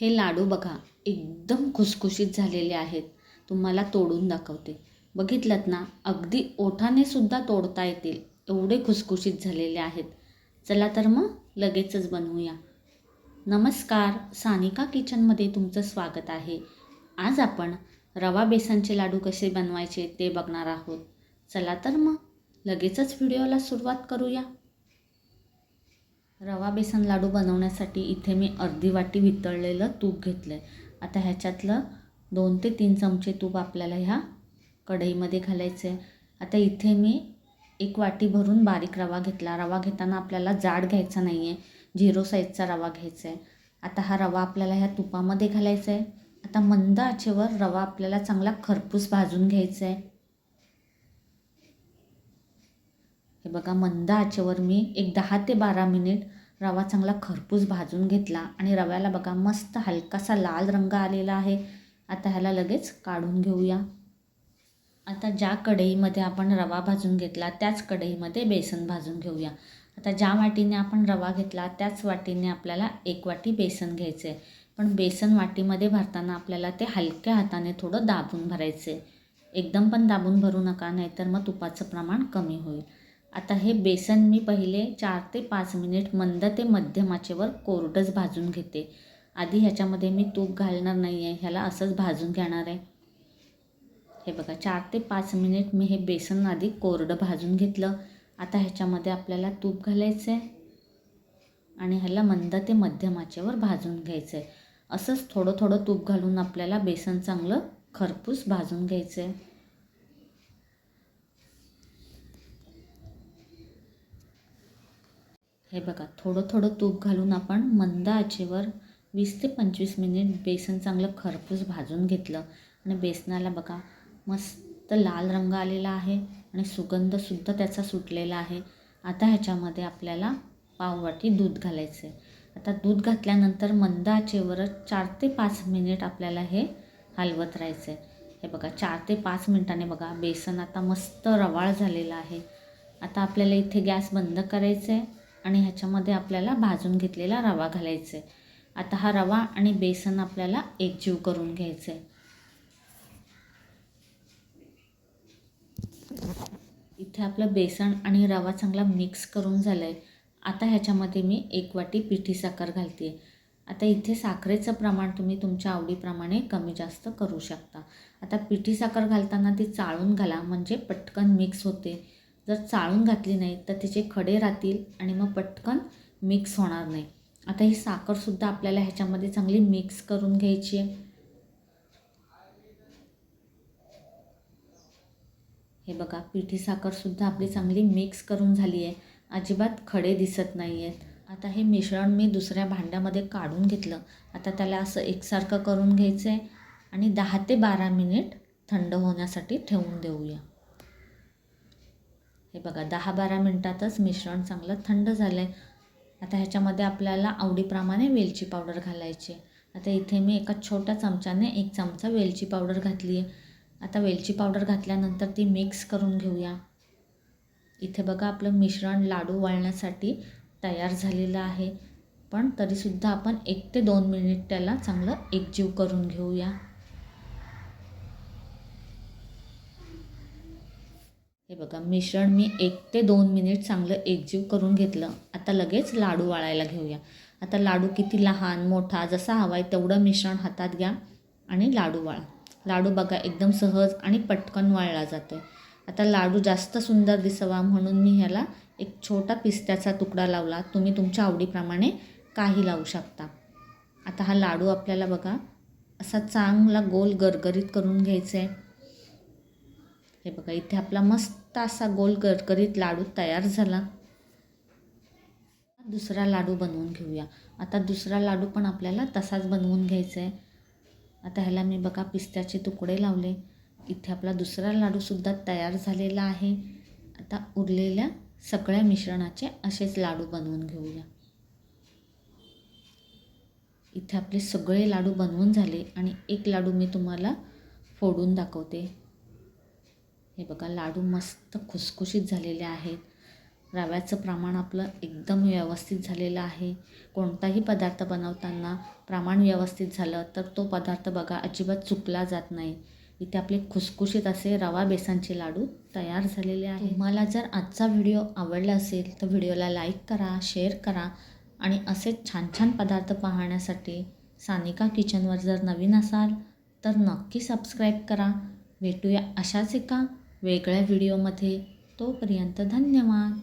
हे लाडू बघा एकदम खुसखुशीत झालेले आहेत. तुम्हाला तोडून दाखवते. बघितलं ना अगदी ओठाने सुद्धा तोडता येतील. एवढे खुसखुशीत झालेले आहेत. चला तर मग लगेचच बनवूया. नमस्कार सानिका किचनमध्ये तुमचं स्वागत आहे. आज आपण रवा बेसनचे लाडू कसे बनवायचे ते बघणार आहोत. चला तर मग लगेचच व्हिडिओला सुरुवात करूया. रवा बेसन लाडू बनवण्यासाठी इथे मी अर्धी वाटी वितळलेलं तूप घेतलं आहे आता ह्याच्यातलं दोन ते तीन चमचे तूप आपल्याला ह्या कढईमध्ये घालायचं आहे आता इथे मी एक वाटी भरून बारीक रवा घेतला. रवा घेताना आपल्याला जाड घ्यायचा नाही आहे झिरो साईजचा रवा घ्यायचा आहे आता हा रवा आपल्याला ह्या तुपामध्ये घालायचा आहे आता मंद आचेवर रवा आपल्याला चांगला खरपूस भाजून घ्यायचा आहे हे बघा मंद आचेवर मी एक दहा ते बारा मिनिट रवा चांगला खरपूस भाजून घेतला आणि रव्याला बघा मस्त हलकासा लाल रंग आलेला आहे. आता ह्याला लगेच काढून घेऊया. आता ज्या कढईमध्ये आपण रवा भाजून घेतला त्याच कढईमध्ये बेसन भाजून घेऊया. आता ज्या वाटीने आपण रवा घेतला त्याच वाटीने आपल्याला एक वाटी बेसन घ्यायचं आहे पण बेसन वाटीमध्ये भरताना आपल्याला ते हलक्या हाताने थोडं दाबून भरायचं आहे एकदम पण दाबून भरू नका नाहीतर मग तुपाचं प्रमाण कमी होईल. आता हे बेसन मी पहिले चार ते पाच मिनिट मंद ते मध्यम आचेवर कोरडंच भाजून घेते. आधी ह्याच्यामध्ये मी तूप घालणार नाही आहे ह्याला असंच भाजून घेणार आहे. हे बघा चार ते पाच मिनिट मी हे बेसन आधी कोरडं भाजून घेतलं. आता ह्याच्यामध्ये आपल्याला तूप घालायचं आहे आणि ह्याला मंद ते मध्यम आचेवर भाजून घ्यायचं आहे असंच थोडं थोडं तूप घालून आपल्याला बेसन चांगलं खरपूस भाजून घ्यायचं आहे हे बघा थोडं थोडं तूप घालून आपण मंद आचेवर वीस ते पंचवीस मिनिट बेसन चांगलं खरपूस भाजून घेतलं. आणि बेसनाला बघा मस्त लाल रंग आलेला आहे आणि सुगंधसुद्धा त्याचा सुटलेला आहे. आता ह्याच्यामध्ये आपल्याला पाववाटी दूध घालायचं आहे आता दूध घातल्यानंतर मंद आचेवरच चार ते पाच मिनिट आपल्याला हे हलवत राहायचं आहे हे बघा चार ते पाच मिनटाने बघा बेसन आता मस्त रवाळ झालेलं आहे. आता आपल्याला इथे गॅस बंद करायचं आहे आणि ह्याच्यामध्ये आपल्याला भाजून घेतलेला रवा घालायचा आहे आता हा रवा आणि बेसन आपल्याला एकजीव करून घ्यायचं आहे इथे आपलं बेसन आणि रवा चांगला मिक्स करून झालं आहे आता ह्याच्यामध्ये मी एक वाटी पिठी साखर घालते आहे आता इथे साखरेचं प्रमाण तुम्ही तुमच्या आवडीप्रमाणे कमी जास्त करू शकता. आता पिठी साखर घालताना ती चाळून घाला म्हणजे पटकन मिक्स होते. जर चाळून घातली नाही तर तिचे खडे राहतील आणि मग पटकन मिक्स होणार नाही. आता ही साखरसुद्धा आपल्याला ह्याच्यामध्ये चांगली मिक्स करून घ्यायची आहे. हे बघा पिठी साखरसुद्धा आपली चांगली मिक्स करून झाली आहे. अजिबात खडे दिसत नाही आहेत. आता हे मिश्रण मी दुसऱ्या भांड्यामध्ये काढून घेतलं. आता त्याला असं एकसारखं करून घ्यायचं आहे आणि दहा ते बारा मिनिट थंड होण्यासाठी ठेवून देऊया. हे बघा दहा बारा मिनटातच मिश्रण चांगलं थंड झालं आहे आता ह्याच्यामध्ये आपल्याला आवडीप्रमाणे वेलची पावडर घालायची. आता इथे मी एका छोट्या चमच्याने एक चमचा वेलची पावडर घातली आहे. आता वेलची पावडर घातल्यानंतर ती मिक्स करून घेऊया. इथे बघा आपलं मिश्रण लाडू वळण्यासाठी तयार झालेलं आहे. पण तरीसुद्धा आपण एक ते दोन मिनिट त्याला चांगलं एकजीव करून घेऊया. हे बघा मिश्रण मी एक ते दोन मिनिट चांगलं एकजीव करून घेतलं. आता लगेच लाडू वाळायला घेऊया. आता लाडू किती लहान मोठा जसा हवा आहे तेवढं मिश्रण हातात घ्या आणि लाडू वाळा. लाडू बघा एकदम सहज आणि पटकन वाळला जातो आहे आता लाडू जास्त सुंदर दिसावा म्हणून मी ह्याला एक छोटा पिस्त्याचा तुकडा लावला. तुम्ही तुमच्या आवडीप्रमाणे काही लावू शकता. आता हा लाडू आपल्याला बघा असा चांगला गोल गरगरीत करून घ्यायचा आहे हे बघा इथे आपला मस्त असा गोल गरगरीत लाडू तयार झाला. दुसरा लाडू बनवून घेऊया. आता दुसरा लाडू पण आपल्याला तसाच बनवून घ्यायचा आहे आता ह्याला मी बघा पिस्त्याचे तुकडे लावले. इथे आपला दुसरा लाडूसुद्धा तयार झालेला आहे. आता उरलेल्या सगळ्या मिश्रणाचे असेच लाडू बनवून घेऊया. इथे आपले सगळे लाडू बनवून झाले आणि एक लाडू मी तुम्हाला फोडून दाखवते. हे बघा लाडू मस्त खुसखुशीत झालेले आहेत. रव्याचं प्रमाण आपलं एकदम व्यवस्थित झालेलं आहे. कोणताही पदार्थ बनवताना प्रमाण व्यवस्थित झालं तर तो पदार्थ बघा अजिबात चुकला जात नाही. इथे आपले खुसखुशीत असे रवा बेसनचे लाडू तयार झालेले आहे तुम्हाला जर आजचा व्हिडिओ आवडला असेल तर व्हिडिओला लाईक करा शेअर करा आणि असेच छान छान पदार्थ पाहण्यासाठी सानिका किचनवर जर नवीन असाल तर नक्की सबस्क्राईब करा. भेटूया अशाच एका वेगळ्या व्हिडिओमध्ये तोपर्यंत धन्यवाद.